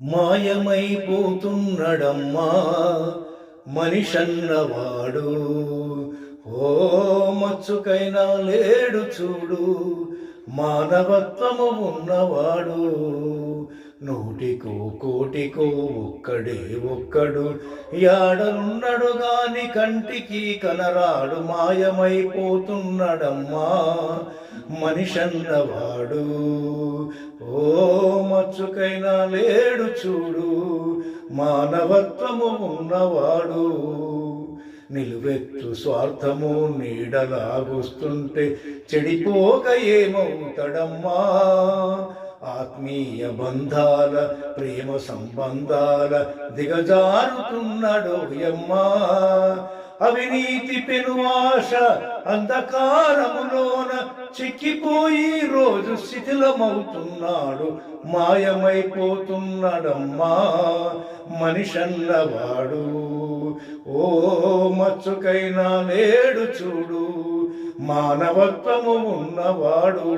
మాయమైపోతున్నడమ్మా మనిషన్నవాడు. ఓ మచ్చుకైనా లేడు చూడు మానవత్వము ఉన్నవాడు. నూటికో కోటికో ఒక్కడే ఒక్కడు యాడనున్నడు గాని కంటికి కనరాడు మాయమైపోతున్నడమ్మా మనిషన్నవాడు. ఓ మచ్చుకైనా లేడు చూడు మానవత్వము ఉన్నవాడు. నిలువెత్తు స్వార్థము నీడలాగుస్తుంటే చెడిపోక ఏమవుతాడమ్మా? ఆత్మీయ బంధాల ప్రేమ సంబంధాల దిగజారుతున్నాడు యమ్మా అవినీతి పెనువాష అంధకారములోన చిక్కిపోయి రోజు శిథిలమవుతున్నాడు మాయమైపోతున్నాడమ్మా మనిషన్నవాడు. ఓ మచ్చుకైనా లేడు చూడు మానవత్వము ఉన్నవాడు.